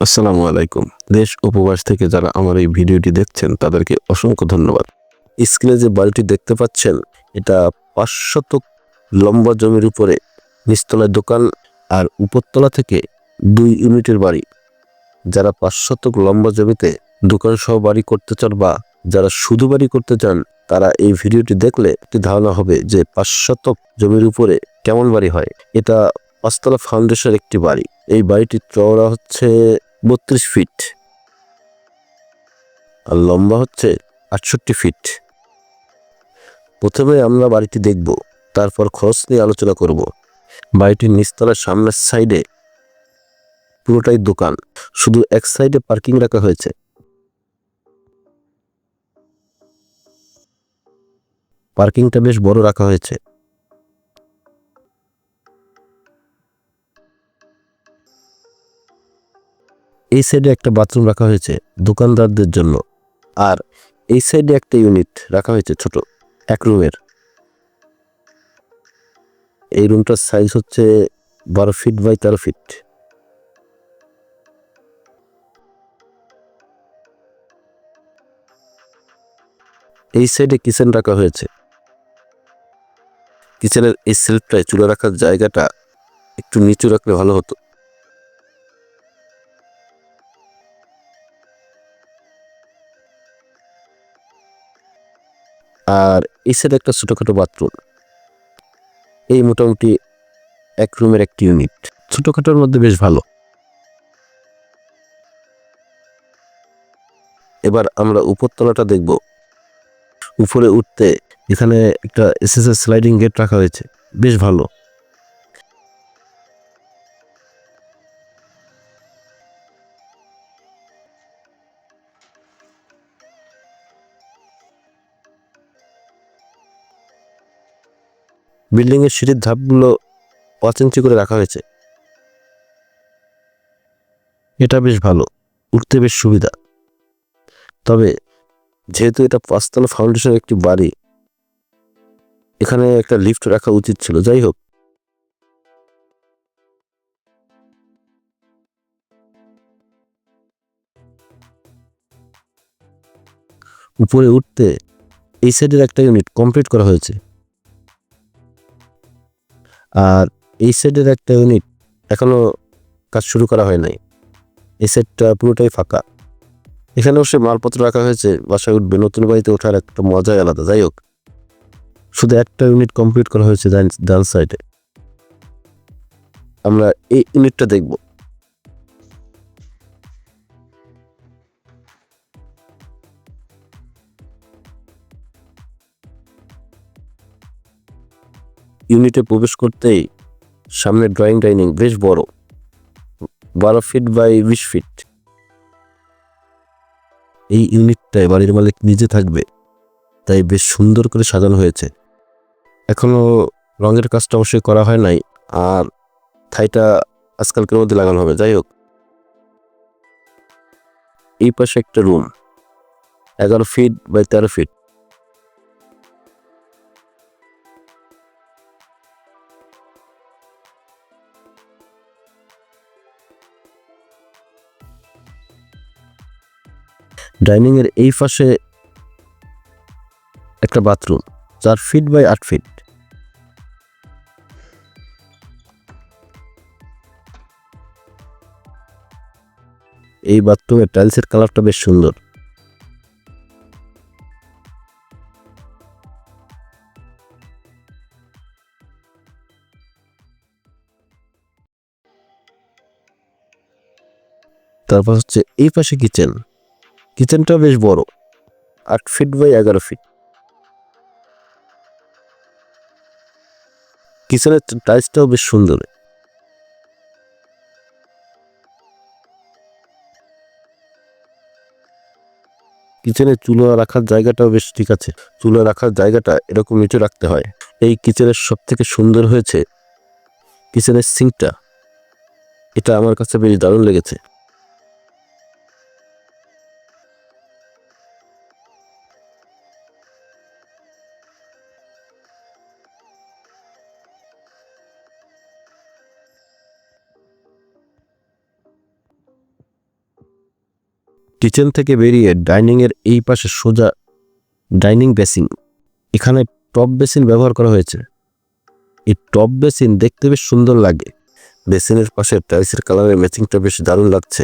আসসালামু আলাইকুম। দেশ উপবাস থেকে যারা আমার এই ভিডিওটি দেখছেন, তাদেরকে অসংখ্য ধন্যবাদ। স্ক্রিনে যে বাড়িটি দেখতে পাচ্ছেন, এটা পাঁচশত লম্বা জমির উপরে, নিচতলায় দোকান আর উপরতলা থেকে দুই ইউনিটের বাড়ি। যারা পাঁচ শতক লম্বা জমিতে দোকান সহ বাড়ি করতে চান বা যারা শুধু বাড়ি করতে চান, তারা এই ভিডিওটি দেখলে একটি ধারণা হবে যে পাঁচ শতক জমির উপরে কেমন বাড়ি হয়। এটা পাঁচতলা ফাউন্ডেশন একটি বাড়ি। এই বাড়িটির চওড়া হচ্ছে বত্রিশ ফিট আর লম্বা হচ্ছে আটষট্টি ফিট প্রথমে আমরা বাড়িটি দেখব, তারপর খরচ নিয়ে আলোচনা করব। বাড়িটির নিচতলার সামনের সাইডে পুরোটাই দোকান, শুধু এক সাইডে পার্কিং রাখা হয়েছে। পার্কিংটা বেশ বড় রাখা হয়েছে। এই সাইডে একটা বাথরুম রাখা হয়েছে দোকানদারদের জন্য। আর এই সাইডে একটা ইউনিট রাখা হয়েছে ছোট, এক রুমের। এই রুমটার সাইজ হচ্ছে বারো ফিট বাই তেরো ফিট এই সাইডে কিচেন রাখা হয়েছে। কিচেনের এই সেলফটায় চুলা রাখার জায়গাটা একটু নিচু রাখলে ভালো হতো। আর এই একটা ছোটোখাটো বাথরুম এই মোটামুটি এক রুমের একটি ইউনিট ছোটোখাটোর মধ্যে বেশ ভালো। এবার আমরা উপরতলাটা দেখব। উপরে উঠতে এখানে একটা এসএসএস স্লাইডিং গেট রাখা হয়েছে। বেশ ভালো। বিল্ডিং এর সিঁড়ির ধাপগুলো পাঁচ ইঞ্চি করে রাখা হয়েছে। এটা বেশ ভালো, উঠতে বেশ সুবিধা। তবে যেহেতু এটা পাঁচতলা ফাউন্ডেশন একটি বাড়ি, এখানে একটা লিফট রাখা উচিত ছিল। যাই হোক। উপরে উঠতে এই সাইডের একটা ইউনিট কমপ্লিট করা হয়েছে। আর এই সাইডের একটা ইউনিট এখনও কাজ শুরু করা হয় নাই। এই সাইডটা পুরোটাই ফাঁকা। এখানে অবশ্যই মালপত্র রাখা হয়েছে, বাসায় উঠবে। নতুন বাড়িতে ওঠার একটা মজাই আলাদা। যাই হোক, শুধু একটা ইউনিট কমপ্লিট করা হয়েছে ডান সাইডে আমরা এই ইউনিটটা দেখব। ইউনিটে প্রবেশ করতেই সামনে ড্রয়িং ডাইনিং বেশ বড়। বারো ফিট বাই বিশ ফিট এই ইউনিটটায় বাড়ির মালিক নিজে থাকবে, তাই বেশ সুন্দর করে সাজানো হয়েছে। এখনও রঙের কাজটা অবশ্যই করা হয় নাই, আর থাইটা আজকালকের মধ্যে লাগানো হবে, যাই হোক। এই পাশে একটা রুম এগারো ফিট বাই তেরো ফিট ডাইনিং এর এই পাশে একটা বাথরুম চার ফিট বাই আট ফিট এই বাথরুমের টাইলসের কালারটা বেশ সুন্দর। তারপর হচ্ছে এই পাশে কিচেন কিচেনটা বেশ বড়, আট ফিট বাই এগারো ফিট কিচেনের টাইলসটাও বেশ সুন্দর। কিচেনে চুলা রাখার জায়গাটাও বেশ ঠিক আছে। চুলা রাখার জায়গাটা এরকম নিচে রাখতে হয়। এই কিচেনের সব থেকে সুন্দর হয়েছে কিচেনের সিঙ্কটা এটা আমার কাছে বেশ দারুণ লেগেছে। কিচেন থেকে বেরিয়ে ডাইনিংয়ের এই পাশে সোজা ডাইনিং বেসিন। এখানে টপ বেসিন ব্যবহার করা হয়েছে। এই টপ বেসিন দেখতে বেশ সুন্দর লাগে। বেসিনের পাশে টাইলসের কালারের ম্যাচিংটা বেশ দারুণ লাগছে।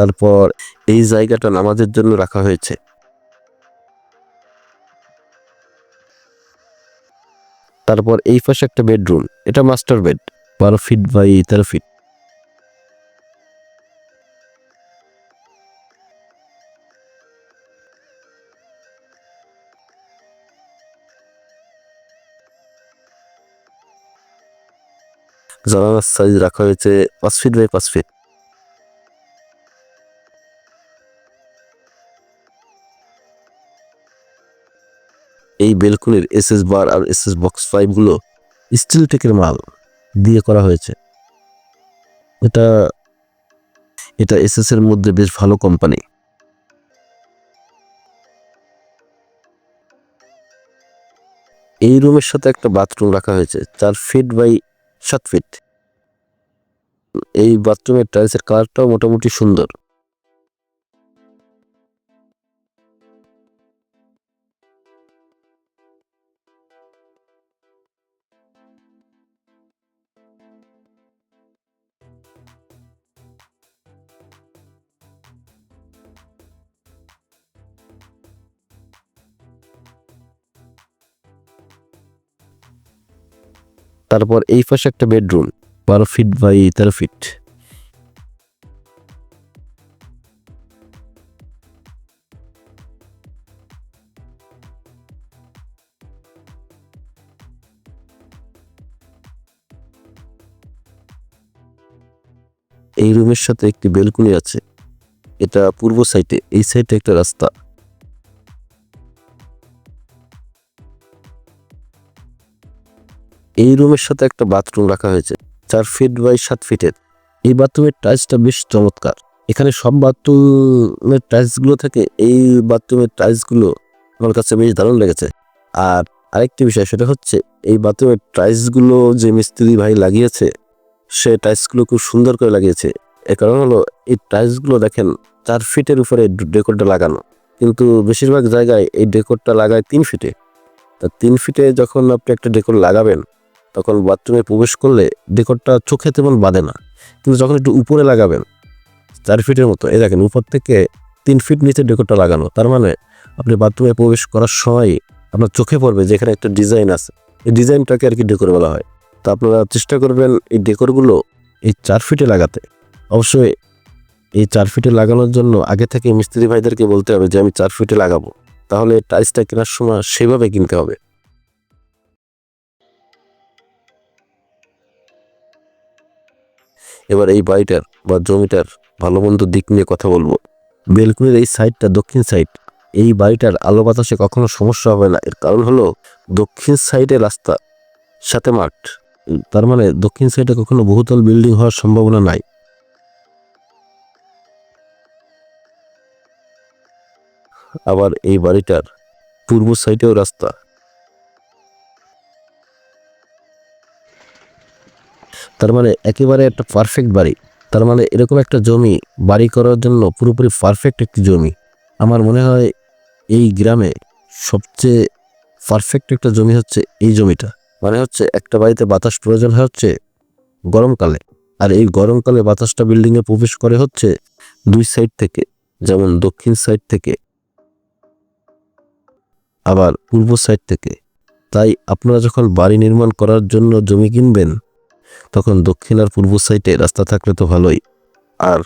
তারপর এই জায়গাটা নামাজের জন্য রাখা হয়েছে। তারপর এই পাশে একটা বেডরুম, এটা মাস্টার বেড, বারো ফিট বাই তেরো ফিট। জানালার সাইজ রাখা হয়েছে পাঁচ ফিট বাই পাঁচ ফিট। এই বেলকুনির এসএস বার আর এসএস বক্স পাইপগুলো স্টিল টেকের মাল দিয়ে করা হয়েছে। এটা এটা এসএস এর মধ্যে বেশ ভালো কোম্পানি এই রুমের সাথে একটা বাথরুম রাখা হয়েছে, চার ফিট বাই সাত ফিট এই বাথরুমের টাইলসের কালারটাও মোটামুটি সুন্দর। তারপর এই পাশে একটা বেডরুম। বারো ফিট বাই তেরো ফিট। এই রুমের সাথে একটি বেলকুনি আছে। এটা পূর্ব সাইডে এই সাইডে একটা রাস্তা। এই রুমের সাথে একটা বাথরুম রাখা হয়েছে, চার ফিট বাই সাত ফিটের এই বাথরুমের টাইলসটা বেশ চমৎকার। এখানে সব বাথরুমের টাইলসগুলো থেকে এই বাথরুমের টাইলসগুলো আমার কাছে বেশ দারুণ লেগেছে। আর আরেকটি বিষয়, সেটা হচ্ছে এই বাথরুমের টাইলসগুলো যে মিস্ত্রি ভাই লাগিয়েছে, সে টাইলসগুলো খুব সুন্দর করে লাগিয়েছে। এর কারণ হলো, এই টাইলসগুলো দেখেন, চার ফিটের উপরে ডেকোরটা লাগানো। কিন্তু বেশিরভাগ জায়গায় এই ডেকোরটা লাগায় তিন ফিটে তা তিন ফিটে যখন আপনি একটা ডেকোর লাগাবেন তখন বাথরুমে প্রবেশ করলে ডেকোরটা চোখে তেমন বাঁধে না। কিন্তু যখন একটু উপরে লাগাবেন, চার ফিটের মতো, এই দেখেন, উপর থেকে তিন ফিট নিচে ডেকোরটা লাগানো, তার মানে আপনি বাথরুমে প্রবেশ করার সময় আপনার চোখে পড়বে যে এখানে একটা ডিজাইন আছে। এই ডিজাইনটাকে আর কি ডেকোর বলা হয়। তা আপনারা চেষ্টা করবেন এই ডেকোরগুলো এই চার ফিটে লাগাতে। অবশ্যই এই চার ফিটে লাগানোর জন্য আগে থেকে মিস্ত্রি ভাইদেরকে বলতে হবে যে, আমি চার ফিটে লাগাবো। তাহলে টাইলসটা কেনার সময় সেভাবে কিনতে হবে। এবার এই বাড়িটার বা জমিটার ভালো মন্দ দিক নিয়ে কথা বলব। বেলকুনির এই সাইডটা দক্ষিণ সাইড। এই বাড়িটার আলো বাতাসে কখনো সমস্যা হবে না। এর কারণ হলো দক্ষিণ সাইডে রাস্তা, সাথে মাঠ। তার মানে দক্ষিণ সাইডে কখনো বহুতল বিল্ডিং হওয়ার সম্ভাবনা নাই। আবার এই বাড়িটার পূর্ব সাইডেও রাস্তা। তার মানে একেবারে একটা পারফেক্ট বাড়ি। তার মানে এরকম একটা জমি, বাড়ি করার জন্য পুরোপুরি পারফেক্ট একটি জমি। আমার মনে হয় এই গ্রামে সবচেয়ে পারফেক্ট একটা জমি হচ্ছে এই জমিটা। মানে হচ্ছে একটা বাড়িতে বাতাস প্রয়োজন হচ্ছে গরমকালে। আর এই গরমকালে বাতাসটা বিল্ডিংয়ে প্রবেশ করে হচ্ছে দুই সাইড থেকে, যেমন দক্ষিণ সাইড থেকে, আবার পূর্ব সাইড থেকে। তাই আপনারা যখন বাড়ি নির্মাণ করার জন্য জমি কিনবেন তখন দক্ষিণ আর পূর্ব সাইডে রাস্তা থাকলে তো ভালোই। আর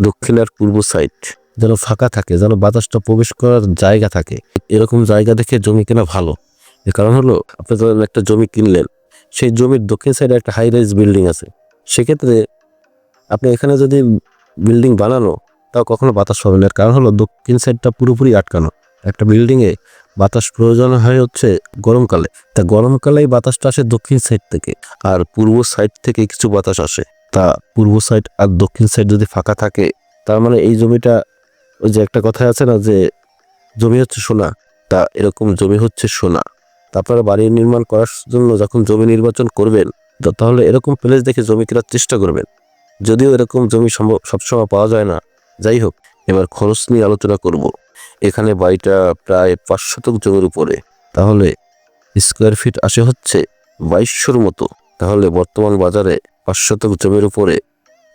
দক্ষিণ আর পূর্ব সাইড যেন ফাঁকা থাকে, যেন বাতাসটা প্রবেশ করার জায়গা থাকে। এরকম জায়গা দেখে জমি কেনা ভালো। এর কারণ হলো, আপনি ধরেন একটা জমি কিনলেন, সেই জমির দক্ষিণ সাইডে একটা হাই রাইজ বিল্ডিং আছে। সেক্ষেত্রে আপনি এখানে যদি বিল্ডিং বানানো, তাও কখনো বাতাস পাবেন এর কারণ হলো, দক্ষিণ সাইডটা পুরোপুরি আটকানো। একটা বিল্ডিংয়ে বাতাস প্রয়োজন হয় হচ্ছে গরমকালে। তা গরমকালেই বাতাসটা আসে দক্ষিণ সাইড থেকে, আর পূর্ব সাইড থেকে কিছু বাতাস আসে। তা পূর্ব সাইড আর দক্ষিণ সাইড যদি ফাঁকা থাকে, তার মানে এই জমিটা, ওই যে একটা কথা আছে না যে, জমি হচ্ছে সোনা। তা এরকম জমি হচ্ছে সোনা। তা আপনারা বাড়ি নির্মাণ করার জন্য যখন জমি নির্বাচন করবেন তাহলে এরকম প্লেস দেখে জমি কেনার চেষ্টা করবেন। যদিও এরকম জমি সম্ভব, সবসময় পাওয়া যায় না। যাই হোক, এবার খরচ নিয়ে আলোচনা করব। এখানে বাড়িটা প্রায় পাঁচ শতক জমির উপরে। তাহলে স্কোয়ার ফিট আসে হচ্ছে বাইশশোর মতো। তাহলে বর্তমান বাজারে পাঁচ শতক জমির উপরে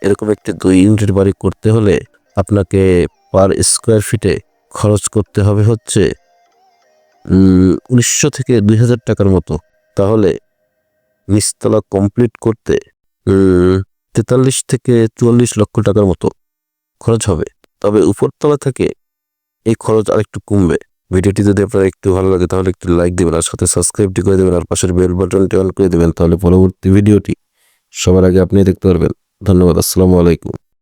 এরকম একটি দুই ইউনিটের বাড়ি করতে হলে আপনাকে পার স্কোয়ার ফিটে খরচ করতে হবে হচ্ছে উনিশশো থেকে দুই হাজার টাকার মতো। তাহলে নিচতলা কমপ্লিট করতে তেতাল্লিশ থেকে চুয়াল্লিশ লক্ষ টাকার মতো খরচ হবে। তবে উপরতলা থেকে এই খরচ আর একটু কমবে। ভিডিওটি যদি আপনার একটু ভালো লাগে, তাহলে একটু লাইক দেবেন আর সাথে সাবস্ক্রাইবটি করে দেবেন আর পাশের বেল বাটনটি অন করে দেবেন, তাহলে পরবর্তী ভিডিওটি সবার আগে আপনি দেখতে পারবেন। ধন্যবাদ, আসসালামু আলাইকুম।